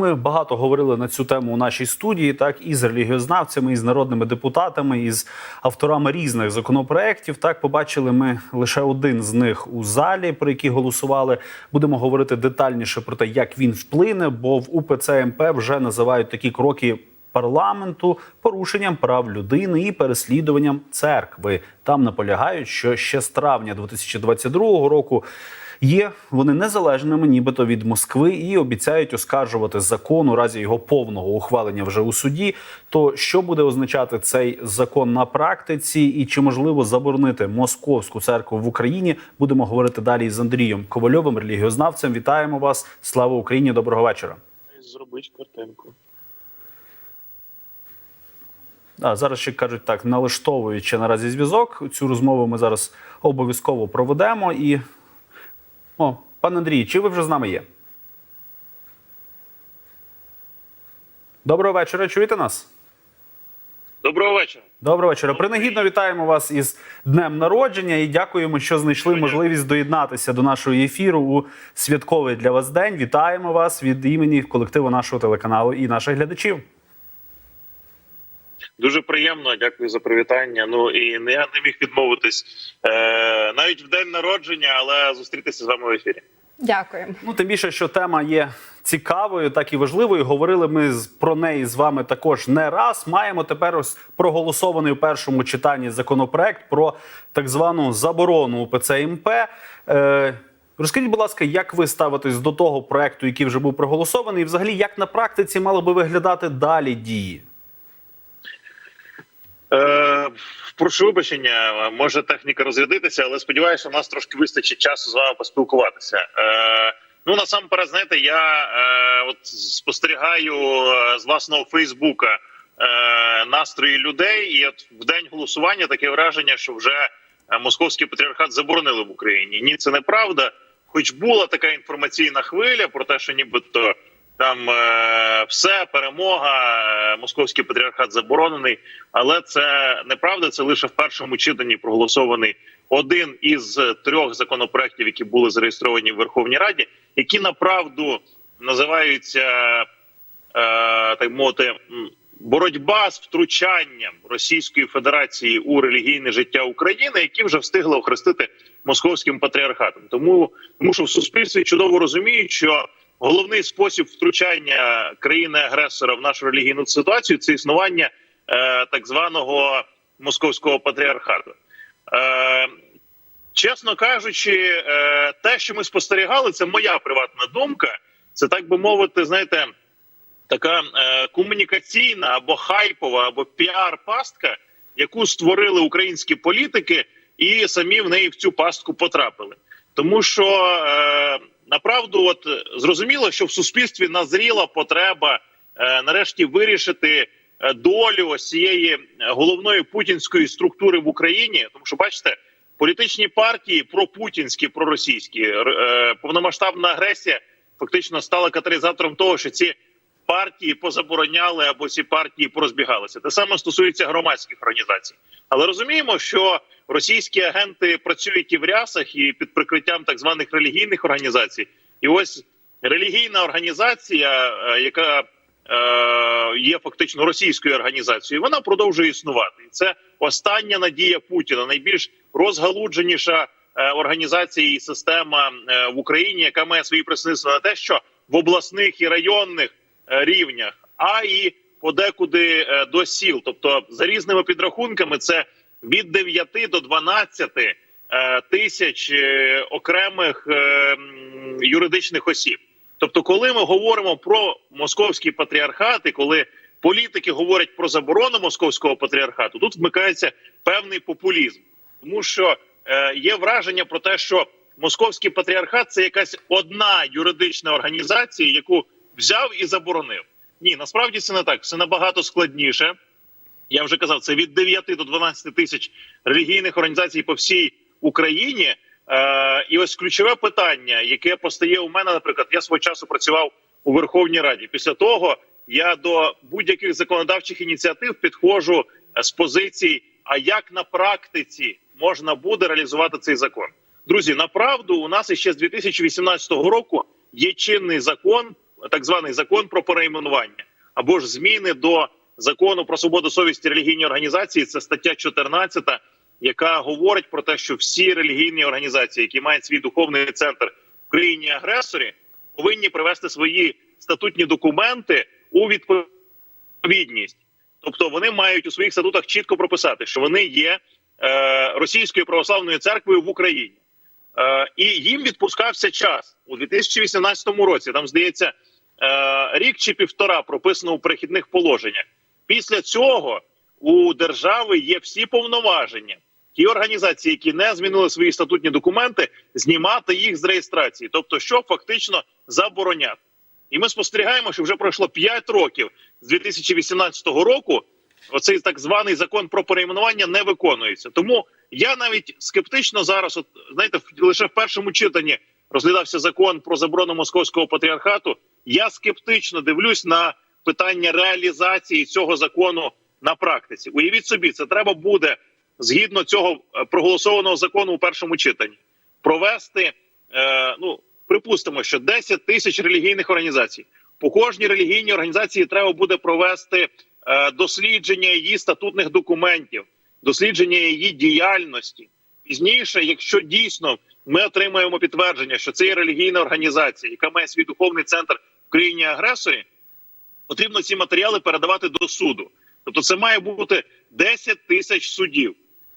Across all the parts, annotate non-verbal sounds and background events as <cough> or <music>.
Ми багато говорили на цю тему у нашій студії, так і з релігіознавцями, і з народними депутатами, і з авторами різних законопроєктів. Так побачили ми лише один з них у залі, про який голосували. Будемо говорити детальніше про те, як він вплине, бо в УПЦ МП вже називають такі кроки. Парламенту порушенням прав людини і переслідуванням церкви там наполягають, що ще з травня 2022 року є вони незалежними, нібито від Москви, і обіцяють оскаржувати закон у разі його повного ухвалення вже у суді. То що буде означати цей закон на практиці, і чи можливо заборонити московську церкву в Україні? Будемо говорити далі з Андрієм Ковальовим, релігіознавцем. Вітаємо вас! Слава Україні! Доброго вечора! Зробити картинку. А зараз ще кажуть так, налаштовуючи наразі зв'язок. Цю розмову ми зараз обов'язково проведемо. І о, пан Андрій, чи ви вже з нами є? Доброго вечора. Чуєте нас? Доброго вечора. Доброго вечора. Принагідно вітаємо вас із днем народження і дякуємо, що знайшли можливість доєднатися до нашого ефіру у святковий для вас день. Вітаємо вас від імені колективу нашого телеканалу і наших глядачів. Дуже приємно, дякую за привітання. Ну і не я не міг відмовитись е, навіть в день народження, але зустрітися з вами в ефірі. Дякую. Ну, тим більше, що тема є цікавою, так і важливою. Говорили ми з- про неї з вами також не раз. Маємо тепер ось проголосований у першому читанні законопроект про так звану заборону УПЦ МП. Е, розкажіть, будь ласка, як ви ставитесь до того проекту, який вже був проголосований, і взагалі як на практиці мали би виглядати далі дії? Е, прошу вибачення, може техніка розрядитися, але сподіваюся, у нас трошки вистачить часу з вами поспілкуватися. Е, ну насамперед, знаєте, я е, от спостерігаю е, з власного Фейсбука е, настрої людей, і от в день голосування таке враження, що вже е, московський патріархат заборонили в Україні. Ні, це неправда. Хоч була така інформаційна хвиля про те, що нібито там е, все перемога, е, московський патріархат заборонений, але це неправда. Це лише в першому читанні проголосований один із трьох законопроєктів, які були зареєстровані в Верховній Раді, які направду називаються е, так мовити. Боротьба з втручанням Російської Федерації у релігійне життя України, які вже встигли охрестити московським патріархатом, тому тому що в суспільстві чудово розуміють, що головний спосіб втручання країни-агресора в нашу релігійну ситуацію це існування е, так званого московського патріархату. Е, чесно кажучи, е, те, що ми спостерігали, це моя приватна думка. Це так би мовити, знаєте, така е, комунікаційна або хайпова, або піар-пастка, яку створили українські політики, і самі в неї в цю пастку потрапили. Тому що е, направду, от зрозуміло, що в суспільстві назріла потреба е, нарешті вирішити е, долю ось цієї головної путінської структури в Україні, тому що бачите. Політичні партії пропутінські, проросійські, е, повномасштабна агресія фактично стала каталізатором того, що ці партії позабороняли або ці партії порозбігалися. Те саме стосується громадських організацій. Але розуміємо, що російські агенти працюють і в рясах, і під прикриттям так званих релігійних організацій. І ось релігійна організація, е, яка е, є фактично російською організацією, вона продовжує існувати. І це остання надія Путіна, найбільш розгалудженіша е, організація і система е, в Україні, яка має свої представництва на те, що в обласних і районних рівнях, а і подекуди до сіл. Тобто, за різними підрахунками, це від 9 до 12 е, тисяч е, окремих е, юридичних осіб. Тобто, коли ми говоримо про московський патріархат, і коли політики говорять про заборону московського патріархату, тут вмикається певний популізм, тому що є враження про те, що московський патріархат це якась одна юридична організація, яку взяв і заборонив. Ні, насправді це не так. Все набагато складніше. Я вже казав, це від 9 до 12 тисяч релігійних організацій по всій Україні. Е, і ось ключове питання, яке постає у мене, наприклад, я свого часу працював у Верховній Раді. Після того я до будь-яких законодавчих ініціатив підходжу е, з позицій: а як на практиці можна буде реалізувати цей закон? Друзі, направду у нас іще з 2018 року є чинний закон так званий закон про перейменування, або ж зміни до закону про свободу совісті релігійні організації. Це стаття 14, яка говорить про те, що всі релігійні організації, які мають свій духовний центр в країні агресорі, повинні привести свої статутні документи у відповідність. Тобто вони мають у своїх статутах чітко прописати, що вони є е, російською православною церквою в Україні. Е, і їм відпускався час у 2018 році. Там здається е, рік чи півтора прописано у перехідних положеннях. Після цього у держави є всі повноваження. Ті організації, які не змінили свої статутні документи, знімати їх з реєстрації, тобто, що фактично забороняти. І ми спостерігаємо, що вже пройшло 5 років з 2018 року. Оцей так званий закон про перейменування не виконується. Тому я навіть скептично зараз, от знаєте, лише в першому читанні розглядався закон про заборону московського патріархату. Я скептично дивлюсь на питання реалізації цього закону на практиці. Уявіть собі, це треба буде згідно цього е, проголосованого закону у першому читанні провести. Е, ну припустимо, що 10 тисяч релігійних організацій. По кожній релігійній організації треба буде провести е, дослідження її статутних документів, дослідження її діяльності. Пізніше, якщо дійсно ми отримаємо підтвердження, що це є релігійна організація, яка має свій духовний центр в країні агресорі, потрібно ці матеріали передавати до суду. Тобто, це має бути 10 тисяч судів.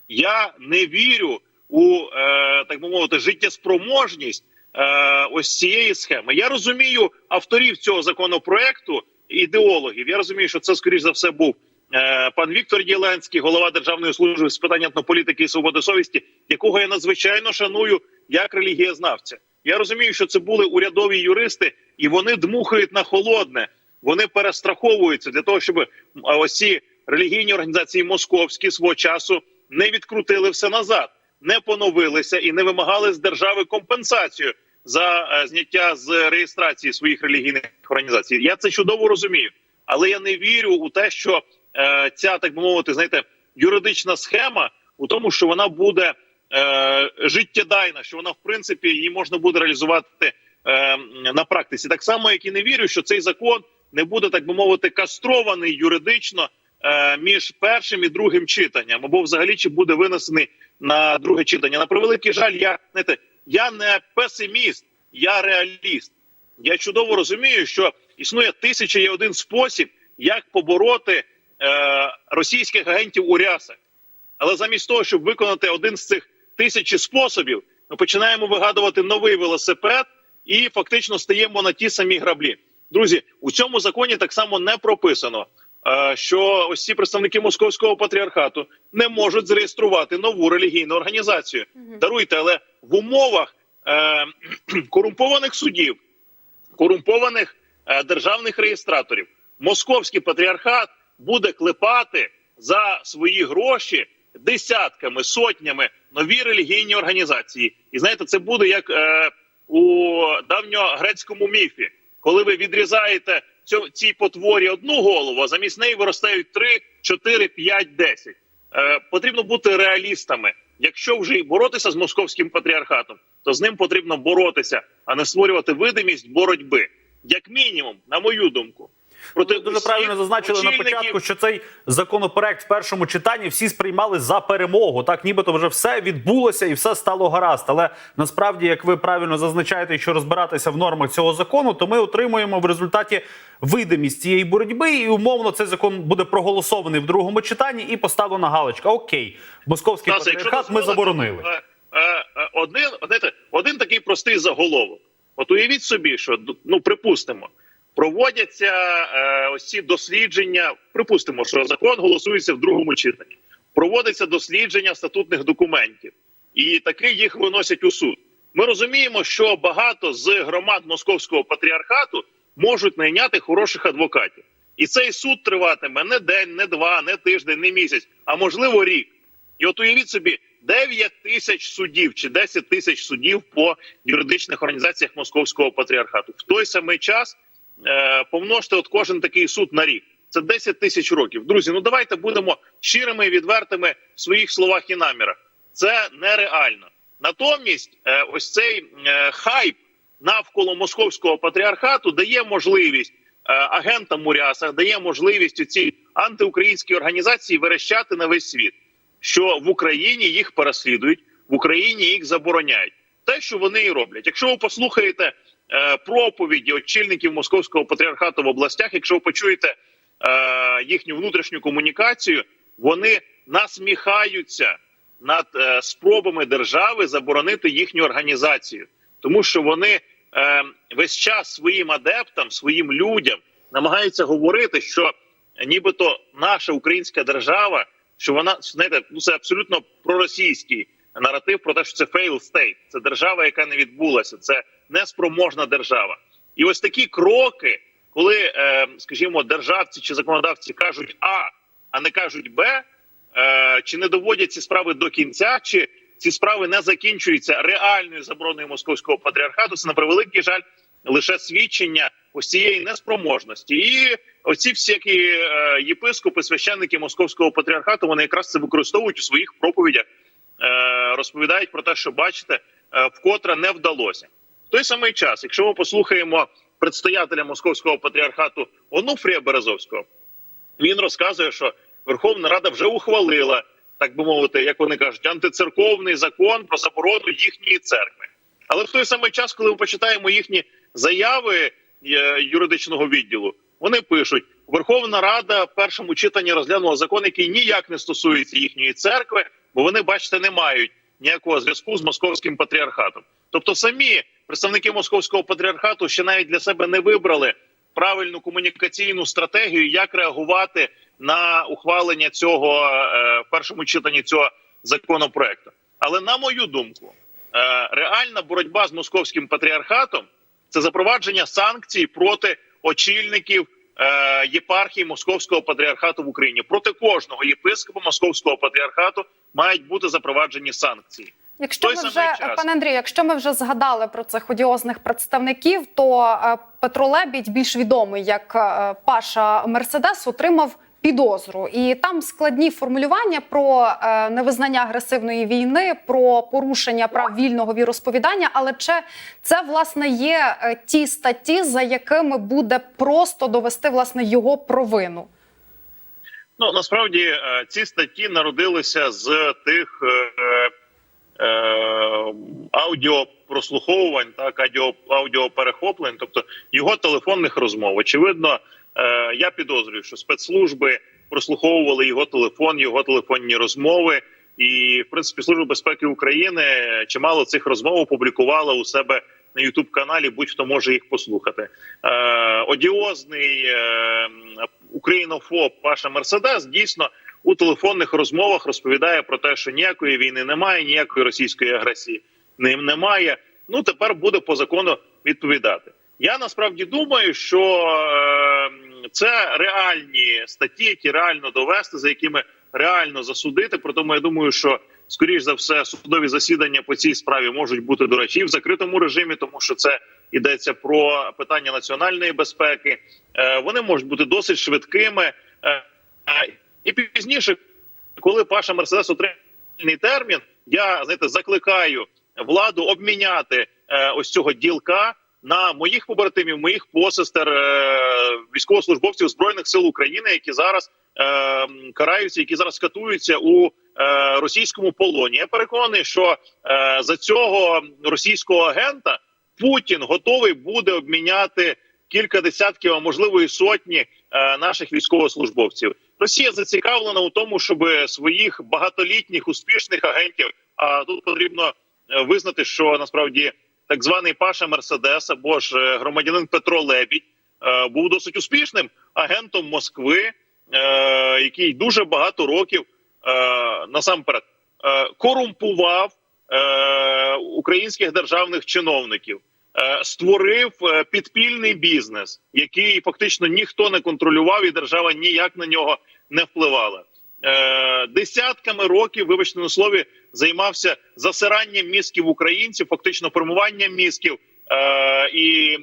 Я не вірю у е, так би мовити життєспроможність е, ось цієї схеми. Я розумію авторів цього законопроекту, ідеологів. Я розумію, що це скоріш за все був е, пан Віктор Єленський, голова Державної служби з питань етнополітики і свободи совісті, якого я надзвичайно шаную як релігієзнавця. Я розумію, що це були урядові юристи, і вони дмухають на холодне. Вони перестраховуються для того, щоб а, ось ці релігійні організації московські свого часу не відкрутили все назад, не поновилися і не вимагали з держави компенсацію за е, зняття з реєстрації своїх релігійних організацій. Я це чудово розумію, але я не вірю у те, що е, ця так би мовити, знаєте, юридична схема у тому, що вона буде е, життєдайна, що вона в принципі її можна буде реалізувати е, на практиці. Так само, як і не вірю, що цей закон не буде так би мовити кастрований юридично е, між першим і другим читанням, або взагалі чи буде винесений на друге читання. На превеликий жаль, я знаєте, я не песиміст, я реаліст. Я чудово розумію, що існує тисяча і один спосіб, як побороти е, російських агентів у рясах. Але замість того, щоб виконати один з цих тисячі способів, ми починаємо вигадувати новий велосипед і фактично стаємо на ті самі граблі. Друзі, у цьому законі так само не прописано, е, що ось ці представники московського патріархату не можуть зареєструвати нову релігійну організацію. Даруйте, але в умовах е, <clears throat> корумпованих судів, корумпованих е, державних реєстраторів, московський патріархат буде клепати за свої гроші десятками, сотнями нові релігійні організації. І знаєте, це буде як е, у давньогрецькому міфі, коли ви відрізаєте цьому цій потворі одну голову, а замість неї виростають 3, 4, 5, 10. Е, потрібно бути реалістами. Якщо вже і боротися з московським патріархатом, то з ним потрібно боротися, а не створювати видимість боротьби. Як мінімум, на мою думку, проти Ви дуже правильно зазначили на початку, що цей законопроект в першому читанні всі сприймали за перемогу. Так, нібито вже все відбулося і все стало гаразд. Але насправді, як ви правильно зазначаєте, що розбиратися в нормах цього закону, то ми отримуємо в результаті видимість цієї боротьби, і умовно цей закон буде проголосований в другому читанні і поставлена галочка. Окей, московський Стасе, патріархат ми заборонили. е, е, е, Один, знаєте, один такий простий заголовок. От уявіть собі, що ну припустимо, проводяться е, ось ці дослідження. Припустимо, що закон голосується в другому читанні. Проводиться дослідження статутних документів, і таки їх виносять у суд. Ми розуміємо, що багато з громад московського патріархату можуть найняти хороших адвокатів, і цей суд триватиме не день, не два, не тиждень, не місяць, а можливо рік. І от уявіть собі, 9 тисяч судів чи 10 тисяч судів по юридичних організаціях московського патріархату. В той самий час помножте от кожен такий суд на рік. Це 10 тисяч років. Друзі, ну давайте будемо щирими і відвертими в своїх словах і намірах. Це нереально. Натомість, е, ось цей е, хайп навколо московського патріархату дає можливість е, агентам у рясах, дає можливість ці антиукраїнські організації верещати на весь світ, що в Україні їх переслідують, в Україні їх забороняють. Те, що вони і роблять. Якщо ви послухаєте е, проповіді очільників московського патріархату в областях, якщо ви почуєте е, їхню внутрішню комунікацію, вони насміхаються над е, спробами держави заборонити їхню організацію, тому що вони е, весь час своїм адептам, своїм людям намагаються говорити, що нібито наша українська держава, що вона знаєте, ну це абсолютно проросійський наратив про те, що це fail state, це держава, яка не відбулася, це неспроможна держава. І ось такі кроки, коли, е, скажімо, державці чи законодавці кажуть А, а не кажуть Б, е, чи не доводять ці справи до кінця, чи ці справи не закінчуються реальною забороною московського патріархату, це на превеликий жаль лише свідчення ось цієї неспроможності. І оці всякі е, єпископи, священники московського патріархату, вони якраз це використовують у своїх проповідях, розповідають про те, що бачите, е, вкотре не вдалося. В той самий час, якщо ми послухаємо предстоятеля московського патріархату Онуфрія Березовського, він розказує, що Верховна Рада вже ухвалила, так би мовити, як вони кажуть, антицерковний закон про заборону їхньої церкви. Але в той самий час, коли ми почитаємо їхні заяви е, юридичного відділу, вони пишуть: Верховна Рада в першому читанні розглянула закон, який ніяк не стосується їхньої церкви, бо вони, бачите, не мають ніякого зв'язку з московським патріархатом. Тобто, самі представники московського патріархату ще навіть для себе не вибрали правильну комунікаційну стратегію, як реагувати на ухвалення цього е, в першому читанні цього законопроекту. Але на мою думку, е, реальна боротьба з московським патріархатом це запровадження санкцій проти очільників єпархії московського патріархату в Україні. Проти кожного єпископа московського патріархату мають бути запроваджені санкції. Якщо той ми вже час. пане Андрію, якщо ми вже згадали про цих одіозних представників, то е, Петро Лебідь, більш відомий як е, Паша Мерседес, отримав підозру, і там складні формулювання про е, невизнання агресивної війни, про порушення прав вільного віросповідання. Але чи це власне є е, ті статті, за якими буде просто довести власне його провину? Ну насправді е, ці статті народилися з тих е, е, аудіопрослуховувань, так аудіо, аудіоперехоплень, тобто його телефонних розмов. Очевидно, я підозрюю, що спецслужби прослуховували його телефон, його телефонні розмови. І в принципі служба безпеки України чимало цих розмов опублікувала у себе на Ютуб каналі. Будь-хто може їх послухати. Е, одіозний е, українофоб Паша Мерседес дійсно у телефонних розмовах розповідає про те, що ніякої війни немає, ніякої російської агресії ним немає. Ну тепер буде по закону відповідати. Я насправді думаю, що е, це реальні статті, які реально довести, за якими реально засудити. При тому я думаю, що скоріш за все судові засідання по цій справі можуть бути до речі в закритому режимі, тому що це йдеться про питання національної безпеки. Е, вони можуть бути досить швидкими. Е, і пізніше, коли Паша Мерседес отримає термін, я знаєте, закликаю владу обміняти е, ось цього ділка на моїх побратимів, моїх посестер, е, військовослужбовців збройних сил України, які зараз е, караються, які зараз катуються у е, російському полоні. Я переконаний, що за цього російського агента Путін готовий буде обміняти кілька десятків, а можливо і сотні наших військовослужбовців. Росія зацікавлена у тому, щоб своїх багатолітніх успішних агентів. А тут потрібно визнати, що насправді так званий Паша Мерседес або ж е, громадянин Петро Лебідь е, був досить успішним агентом Москви, е, який дуже багато років насамперед корумпував українських державних чиновників. Створив підпільний бізнес, який фактично ніхто не контролював, і держава ніяк на нього не впливала. Десятками років, вибачте на слові, займався засиранням мізків українців, фактично формуванням мізків е, і е,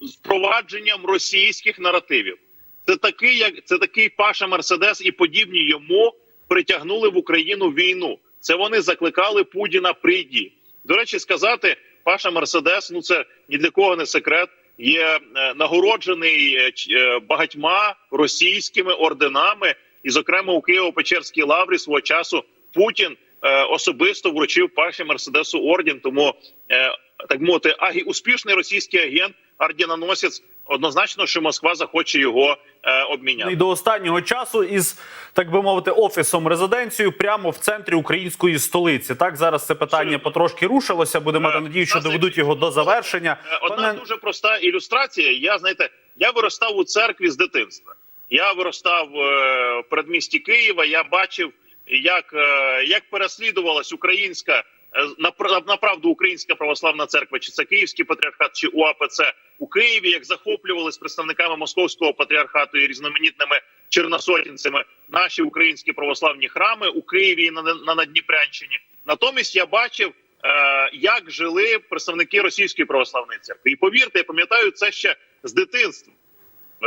впровадженням російських наративів. Це такий, як це такий Паша Мерседес і подібні йому притягнули в Україну війну. Це вони закликали Путіна прийді. До речі, сказати Паша Мерседес, ну це ні для кого не секрет. Є е, нагороджений е, е, багатьма російськими орденами, і, зокрема, у Києво-Печерській лаврі свого часу Путін особисто вручив Паші Мерседесу орден. Тому е, так мовити, агі успішний російський агент, орденоносець, однозначно, що Москва захоче його е, обміняти. І до останнього часу із так би мовити офісом резиденцією прямо в центрі української столиці. Так зараз це питання Абсолютно. потрошки рушилося. Будемо мати Е, надію, що доведуть його до завершення. Е, Одна Пане- дуже проста ілюстрація. Я знаєте, я виростав у церкві з дитинства. Я виростав е, в передмісті Києва. Я бачив, як, е, як переслідувалась українська е, направду українська православна церква, чи це Київський патріархат, чи УАПЦ у Києві, як захоплювались представниками московського патріархату і різноманітними черносотінцями наші українські православні храми у Києві і на, на Надніпрянщині. Натомість я бачив е, як жили представники російської православної церкви. І повірте, я пам'ятаю це ще з дитинства.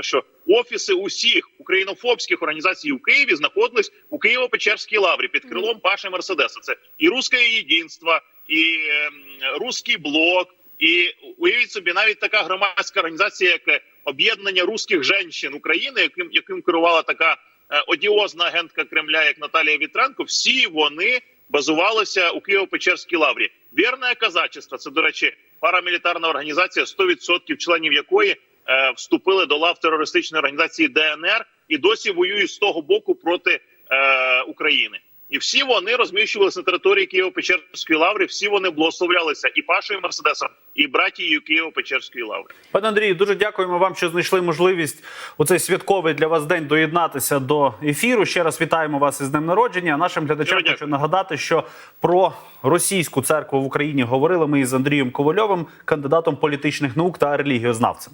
Що офіси усіх українофобських організацій у Києві знаходились у Києво-Печерській лаврі під крилом Паші Мерседеса. Це і Руське Єдинство, і ем, Руський блок, і уявіть собі, навіть така громадська організація, як е, об'єднання русських жінок України, яким яким керувала така е, одіозна агентка Кремля, як Наталія Вітренко. Всі вони базувалися у Києво-Печерській лаврі. Вірне казачество це, до речі, парамілітарна організація, 100% членів якої е, вступили до лав терористичної організації ДНР і досі воюють з того боку проти е, України. І всі вони розміщувалися на території Києво-Печерської лаври. Всі вони благословлялися і Пашою Мерседесом, і братією Києво-Печерської лаври. Пане Андрію, дуже дякуємо вам, що знайшли можливість у цей святковий для вас день доєднатися до ефіру. Ще раз вітаємо вас із днем народження. Нашим глядачам дякую. хочу нагадати, що про російську церкву в Україні говорили ми із Андрієм Ковальовим, кандидатом політичних наук та релігіознавцем.